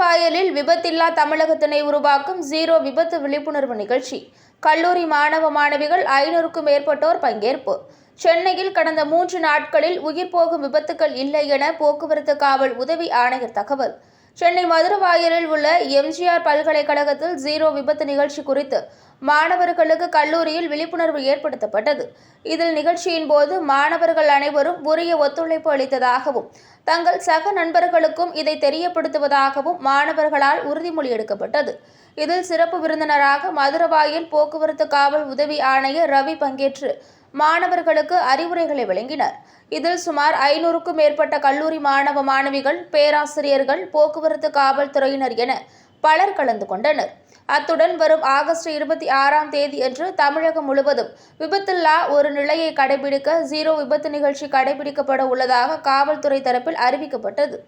விபத்தில்லா தமிழகத்தினை உருவாக்கும் ஜீரோ விபத்து விழிப்புணர்வு நிகழ்ச்சி. கல்லூரி மாணவ மாணவிகள் ஐநூறுக்கும் மேற்பட்டோர் பங்கேற்பு. சென்னையில் கடந்த மூன்று நாட்களில் உயிர் போகும் விபத்துக்கள் இல்லை என போக்குவரத்து காவல் உதவி ஆணையர் தகவல். சென்னை மதுரவாயலில் உள்ள எம்ஜிஆர் பல்கலைக்கழகத்தில் ஜீரோ விபத்து நிகழ்ச்சி குறித்து மாணவர்களுக்கு கல்லூரியில் விழிப்புணர்வு ஏற்படுத்தப்பட்டது. இதில் நிகழ்ச்சியின் போது மாணவர்கள் அனைவரும் உரிய ஒத்துழைப்பு அளித்ததாகவும் தங்கள் சக நண்பர்களுக்கும் இதை தெரியப்படுத்துவதாகவும் மாணவர்களால் உறுதிமொழி எடுக்கப்பட்டது. இதில் சிறப்பு விருந்தினராக மதுரவாயில் போக்குவரத்து காவல் உதவி ஆணையர் ரவி பங்கேற்று மாணவர்களுக்கு அறிவுரைகளை வழங்கினர். இதில் சுமார் ஐநூறுக்கும் மேற்பட்ட கல்லூரி மாணவ மாணவிகள் பேராசிரியர்கள் போக்குவரத்து காவல்துறையினர் என பலர் கலந்து கொண்டனர். அத்துடன் வரும் ஆகஸ்ட் இருபத்தி ஆறாம் தேதி என்று தமிழகம் முழுவதும் விபத்தில்லா ஒரு நிலையை கடைபிடிக்க ஜீரோ விபத்து நிகழ்ச்சி கடைபிடிக்கப்பட உள்ளதாக காவல்துறை தரப்பில் அறிவிக்கப்பட்டது.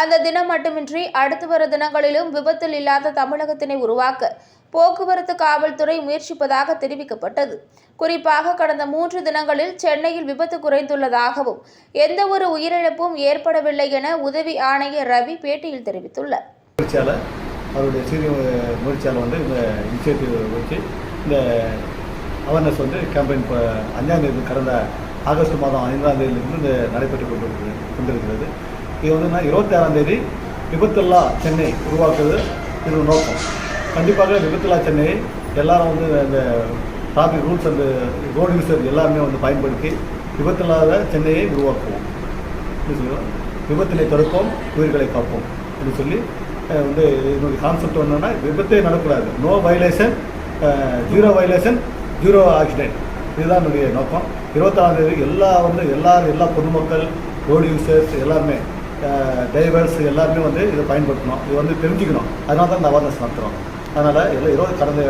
அந்த தினம் மட்டுமின்றி அடுத்து வர தினங்களிலும் விபத்தில் இல்லாத தமிழகத்தினை உருவாக்க போக்குவரத்து காவல்துறை முயற்சிப்பதாக தெரிவிக்கப்பட்டது. குறிப்பாக கடந்த மூன்று தினங்களில் சென்னையில் விபத்து குறைந்துள்ளதாகவும் எந்த ஒரு உயிரிழப்பும் ஏற்படவில்லை என உதவி ஆணையர் ரவி பேட்டியில் தெரிவித்துள்ளார். அவருடைய சிறு முயற்சியால் வந்து இந்த இனிஷியேட்டிவ் வச்சு இந்த அவேர்னஸ் வந்து கேம்பெயின் இப்போ அஞ்சாம் தேதி கடந்த ஆகஸ்ட் மாதம் ஐந்தாம் தேதியிலிருந்து இந்த நடைபெற்று கொண்டு கொண்டிருக்கிறது. இது வந்து நான் இருபத்தி தேதி விபத்தில்லா சென்னை உருவாக்குறது இது நோக்கம். கண்டிப்பாக விபத்தில்லா சென்னை எல்லாரும் வந்து இந்த டிராஃபிக் ரூல்ஸ் அந்த ரோடு யூசர் எல்லாருமே வந்து பயன்படுத்தி விபத்தில்லாத சென்னையை உருவாக்குவோம். எப்படி விபத்தினை தடுப்போம் உயிர்களை காப்போம் அப்படின்னு சொல்லி வந்து என்னுடைய கான்செப்ட் என்னென்னா விபத்தே நடக்கூடாது no violation zero violation zero accident இதுதான் என்னுடைய நோக்கம். இருபத்தாறாம் தேதி எல்லா வந்து எல்லா எல்லா பொதுமக்கள் ரோடு யூசர்ஸ் எல்லாருமே டிரைவர்ஸ் எல்லாருமே வந்து இதை பயன்படுத்தணும். இது வந்து தெரிஞ்சுக்கணும். அதனால தான் இந்த அவேர்னஸ் நடத்துகிறோம் அதனால் எல்லாம் இருபது கடந்த